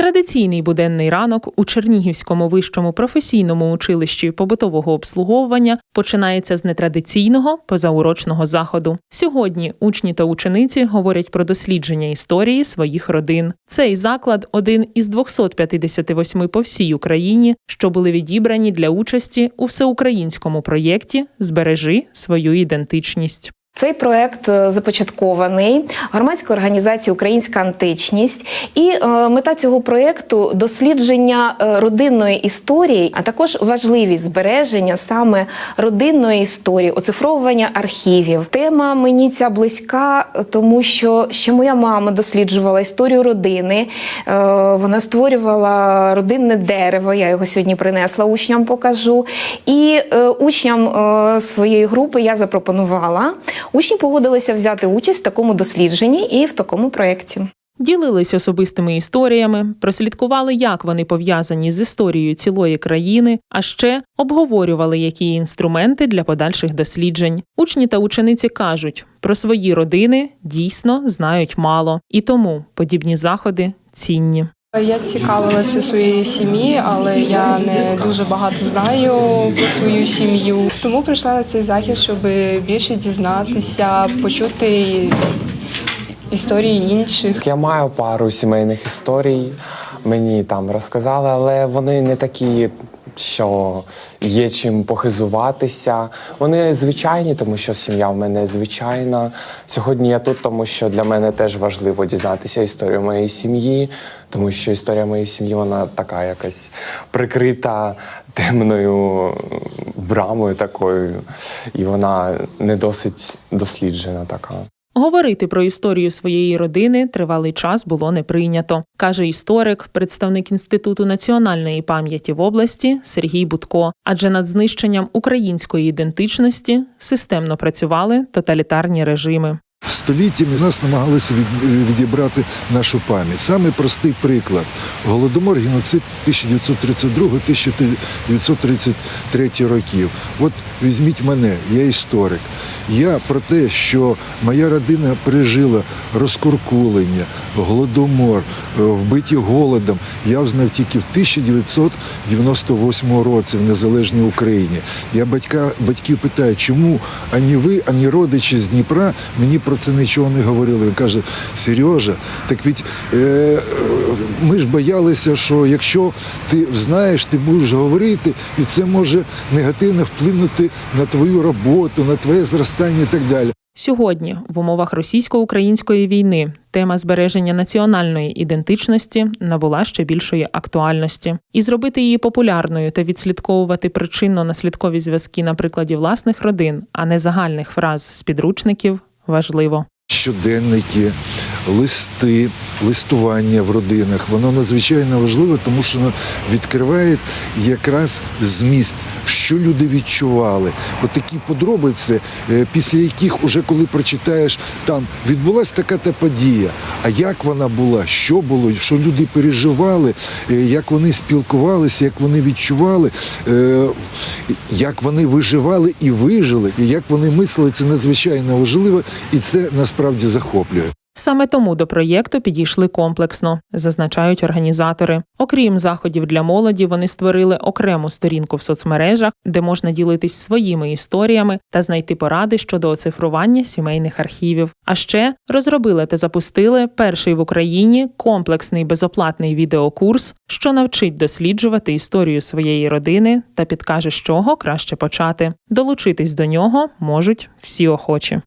Традиційний буденний ранок у Чернігівському вищому професійному училищі побутового обслуговування починається з нетрадиційного позаурочного заходу. Сьогодні учні та учениці говорять про дослідження історії своїх родин. Цей заклад один із 258 по всій Україні, що були відібрані для участі у всеукраїнському проєкті Збережи свою ідентичність. Цей проект е, започаткований громадською організацією Українська античність, і е, мета цього проекту дослідження е, родинної історії, а також важливість збереження саме родинної історії, оцифровування архівів. Тема мені ця близька, тому що ще моя мама досліджувала історію родини. Вона створювала родинне дерево. Я його сьогодні принесла учням, покажу. І учням своєї групи я запропонувала. Учні погодилися взяти участь в такому дослідженні і в такому проєкті. Ділились особистими історіями, прослідкували, як вони пов'язані з історією цілої країни, а ще обговорювали, які інструменти для подальших досліджень. Учні та учениці кажуть, про свої родини дійсно знають мало, і тому подібні заходи цінні. Я цікавилася своєї сім'ї, але я не дуже багато знаю про свою сім'ю. Тому прийшла на цей захід, щоб більше дізнатися, почути історії інших. Я маю пару сімейних історій, мені там розказали, але вони не такі, що є чим похизуватися. Вони звичайні, тому що сім'я в мене звичайна. Сьогодні я тут, тому що для мене теж важливо дізнатися історію моєї сім'ї, тому що історія моєї сім'ї вона така якась прикрита темною брамою такою, і вона не досить досліджена така. Говорити про історію своєї родини тривалий час було не прийнято, каже історик, представник інституту національної пам'яті в області Сергій Будко. Адже над знищенням української ідентичності системно працювали тоталітарні режими. Століттями нас намагалися від, відібрати нашу пам'ять. Саме простий приклад: голодомор, геноцид 1932-1933 років. От візьміть мене, я історик. Я про те, що моя родина пережила розкуркулення, голодомор, е, вбиті голодом, я взнав тільки в 1998 році в незалежній Україні. Я батька, батьків питаю, чому ані ви, ані родичі з Дніпра мені про це нічого не говорили. Він каже, Сережа, так ведь е, е, ми ж боялися, що якщо ти знаєш, ти будеш говорити, і це може негативно вплинути на твою роботу, на твоє зростання і так далі. Сьогодні, в умовах російсько-української війни, тема збереження національної ідентичності набула ще більшої актуальності, і зробити її популярною та відслідковувати причинно-наслідкові зв'язки на прикладі власних родин, а не загальних фраз з підручників важливо. щоденники, листи, листування в родинах. Воно надзвичайно важливе, тому що воно відкриває якраз зміст, що люди відчували. От такі подробиці, е, після яких, уже коли прочитаєш, там відбулася така та подія. А як вона була, що було, що люди переживали, е, як вони спілкувалися, як вони відчували, е, як вони виживали і вижили, і як вони мислили, це надзвичайно важливо, і це насправді захоплює. Саме тому до проєкту підійшли комплексно, зазначають організатори. Окрім заходів для молоді, вони створили окрему сторінку в соцмережах, де можна ділитись своїми історіями та знайти поради щодо оцифрування сімейних архівів. А ще розробили та запустили перший в Україні комплексний безоплатний відеокурс, що навчить досліджувати історію своєї родини та підкаже, з чого краще почати. Долучитись до нього можуть всі охочі.